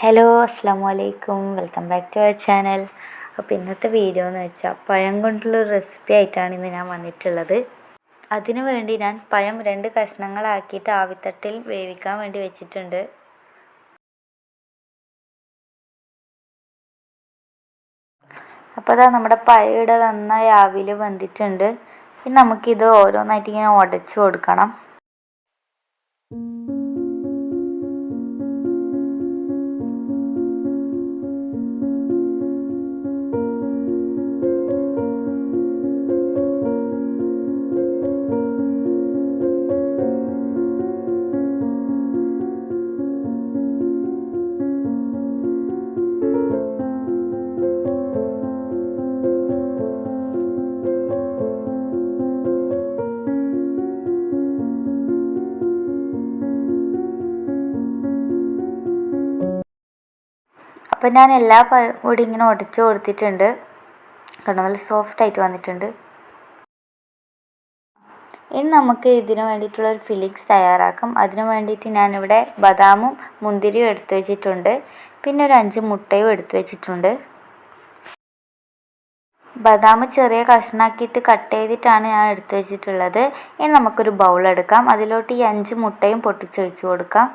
Hello അസ്സാം വലൈക്കും welcome back to our channel. അപ്പോൾ ഇന്നത്തെ വീഡിയോ എന്ന് വെച്ചാൽ പഴം കൊണ്ടുള്ള റെസിപ്പി ആയിട്ടാണ് ഇന്ന് ഞാൻ വന്നിട്ടുള്ളത്. അതിനു വേണ്ടി ഞാൻ പഴം രണ്ട് കഷ്ണങ്ങളാക്കിയിട്ട് ആവിത്തട്ടിൽ വേവിക്കാൻ വേണ്ടി വെച്ചിട്ടുണ്ട്. അപ്പോൾ അതാ നമ്മുടെ പഴയുടെ നന്നായി ആവിയിൽ വന്നിട്ടുണ്ട് ഇനി നമുക്കിത് ഓരോന്നായിട്ട് ഇങ്ങനെ ഉടച്ചു കൊടുക്കണം. അപ്പോൾ ഞാൻ എല്ലാ പഴം കൂടി ഇങ്ങനെ ഉടച്ച് കൊടുത്തിട്ടുണ്ട് കണ്ടോ നല്ല സോഫ്റ്റ് ആയിട്ട് വന്നിട്ടുണ്ട്. ഇനി നമുക്ക് ഇതിന് വേണ്ടിയിട്ടുള്ള ഒരു ഫിലിങ്സ് തയ്യാറാക്കാം. അതിന് വേണ്ടിയിട്ട് ഞാനിവിടെ ബദാമും മുന്തിരിയും എടുത്തു വെച്ചിട്ടുണ്ട്. പിന്നെ ഒരു അഞ്ച് മുട്ടയും എടുത്തു വെച്ചിട്ടുണ്ട്. ബദാം ചെറിയ കഷ്ണാക്കിയിട്ട് കട്ട് ചെയ്തിട്ടാണ് ഞാൻ എടുത്തു വെച്ചിട്ടുള്ളത്. ഇനി നമുക്കൊരു ബൗൾ എടുക്കാം. അതിലോട്ട് ഈ അഞ്ച് മുട്ടയും പൊട്ടിച്ചൊഴിച്ച് കൊടുക്കാം.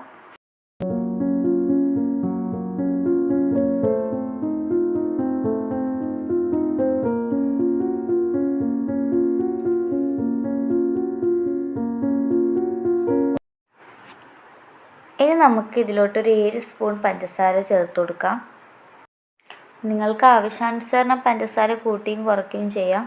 ഇനി നമുക്ക് ഇതിലോട്ടൊരു ഏഴ് സ്പൂൺ പഞ്ചസാര ചേർത്ത് കൊടുക്കാം. നിങ്ങൾക്ക് ആവശ്യാനുസരണം പഞ്ചസാര കൂട്ടിയും കുറയ്ക്കുകയും ചെയ്യാം.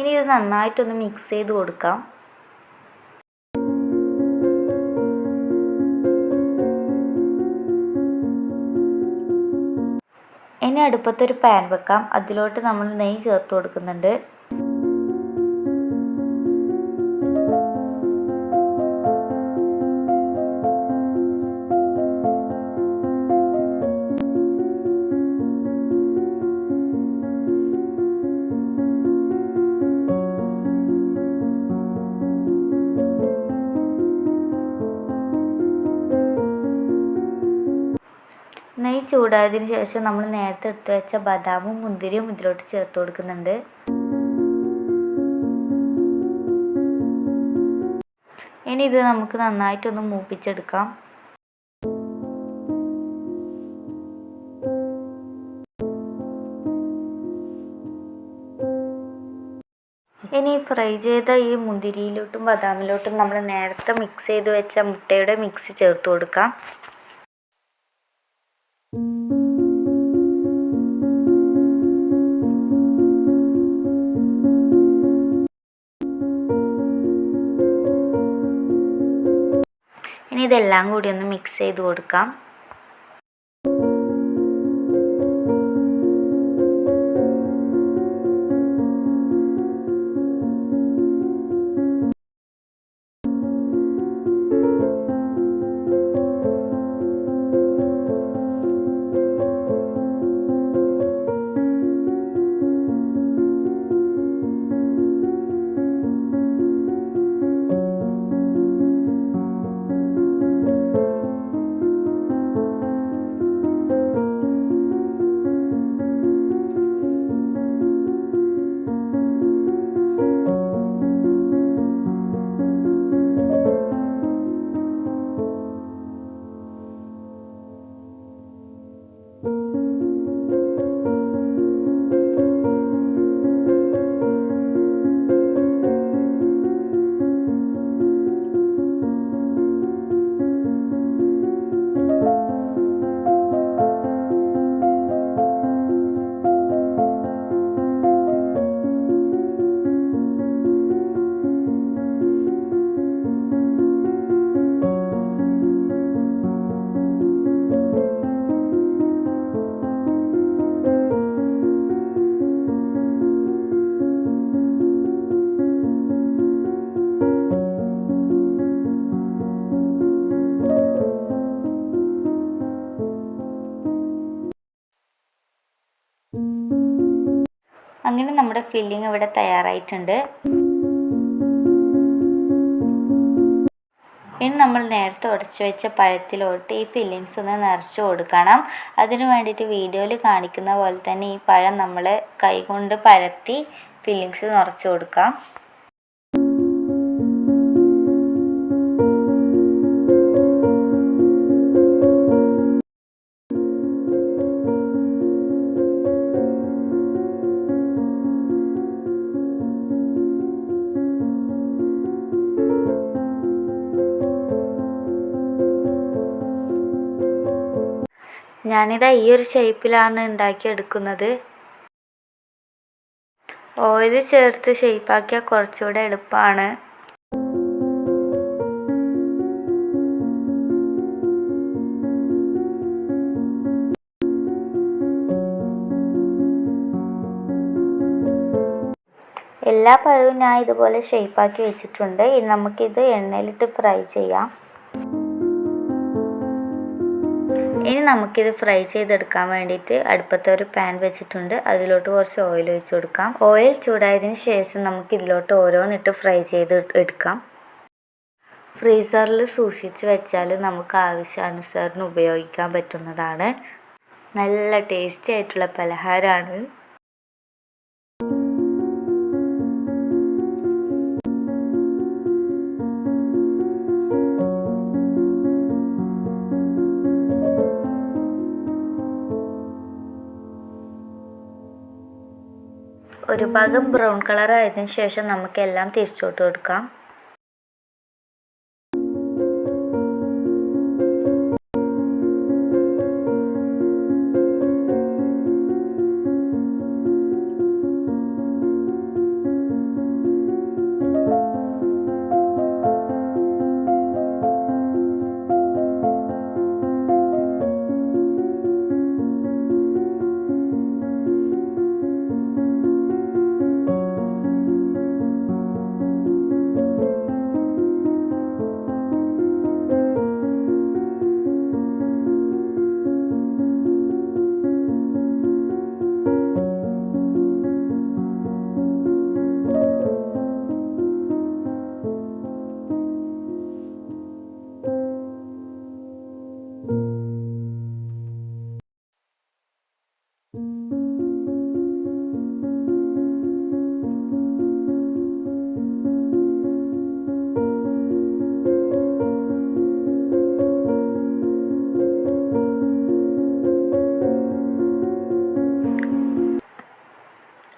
ഇനി ഇത് നന്നായിട്ടൊന്ന് മിക്സ് ചെയ്ത് കൊടുക്കാം. ഇനി അടുപ്പത്തൊരു പാൻ വെക്കാം. അതിലോട്ട് നമ്മൾ നെയ്യ് ചേർത്ത് കൊടുക്കുന്നുണ്ട്. നെയ്യ് ചൂടായതിനു ശേഷം നമ്മൾ നേരത്തെ എടുത്തു വെച്ച ബദാമും മുന്തിരിയും ഇതിലോട്ട് ചേർത്ത് കൊടുക്കുന്നുണ്ട്. ഇനി ഇത് നമുക്ക് നന്നായിട്ടൊന്ന് മൂപ്പിച്ചെടുക്കാം. ഇനി ഫ്രൈ ചെയ്ത ഈ മുന്തിരിയിലോട്ടും ബദാമിലോട്ടും നമ്മൾ നേരത്തെ മിക്സ് ചെയ്ത് വെച്ച മുട്ടയുടെ മിക്സ് ചേർത്ത് കൊടുക്കാം. ഇനി ഇതെല്ലാം കൂടി ഒന്ന് മിക്സ് ചെയ്ത് കൊടുക്കാം. ഫില്ലിംഗ് ഇവിടെ തയ്യാറായിട്ടുണ്ട്. ഇനി നമ്മൾ നേരത്തെ ഉടച്ചു വെച്ച പഴത്തിലോട്ട് ഈ ഫില്ലിങ്സ് ഒന്ന് നിറച്ച് കൊടുക്കണം. അതിന് വേണ്ടിയിട്ട് വീഡിയോയിൽ കാണിക്കുന്ന പോലെ തന്നെ ഈ പഴം നമ്മൾ കൈകൊണ്ട് പരത്തി ഫില്ലിങ്സ് നിറച്ച് കൊടുക്കാം. ഞാനിതാ ഈ ഒരു ഷേപ്പിലാണ് ഉണ്ടാക്കിയെടുക്കുന്നത്. ഓയിൽ ചേർത്ത് ഷേപ്പാക്കിയാൽ കുറച്ചുകൂടെ എളുപ്പമാണ് എല്ലാ പഴവും ഞാൻ ഇതുപോലെ ഷേപ്പാക്കി വെച്ചിട്ടുണ്ട്. ഇനി നമുക്കിത് എണ്ണയിലിട്ട് ഫ്രൈ ചെയ്യാം. ഇനി നമുക്കിത് ഫ്രൈ ചെയ്തെടുക്കാൻ വേണ്ടിയിട്ട് അടുപ്പത്ത് ഒരു പാൻ വെച്ചിട്ടുണ്ട്. അതിലോട്ട് കുറച്ച് ഓയിൽ ഒഴിച്ച് കൊടുക്കാം. ഓയിൽ ചൂടായതിന് ശേഷം നമുക്ക് ഇതിലോട്ട് ഓരോന്നിട്ട് ഫ്രൈ ചെയ്ത് എടുക്കാം. ഫ്രീസറിൽ സൂക്ഷിച്ച് വെച്ചാൽ നമുക്ക് ആവശ്യാനുസരണം ഉപയോഗിക്കാൻ പറ്റുന്നതാണ്. നല്ല ടേസ്റ്റി ആയിട്ടുള്ള പലഹാരമാണ്. ഒരു ഭാഗം ബ്രൗൺ കളർ ആയതിനു ശേഷം നമുക്കെല്ലാം തിരിച്ചോട്ട് കൊടുക്കാം.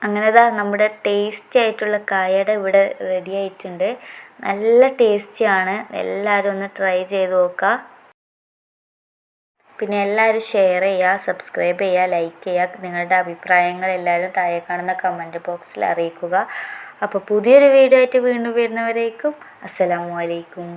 അങ്ങനെ ദാ നമ്മുടെ ടേസ്റ്റി ആയിട്ടുള്ള കായട ഇവിടെ റെഡി ആയിട്ടുണ്ട്. നല്ല ടേസ്റ്റിയാണ് എല്ലാവരും ഒന്ന് ട്രൈ ചെയ്ത് നോക്കുക പിന്നെ എല്ലാവരും ഷെയർ ചെയ്യുക സബ്സ്ക്രൈബ് ചെയ്യുക ലൈക്ക് ചെയ്യുക നിങ്ങളുടെ അഭിപ്രായങ്ങൾ എല്ലാവരും താഴെ കാണുന്ന കമന്റ് ബോക്സിൽ അറിയിക്കുക. അപ്പോൾ പുതിയൊരു വീഡിയോ ആയിട്ട് വീണ്ടും വരുന്നവരേക്കും അസ്സലാമു അലൈക്കും.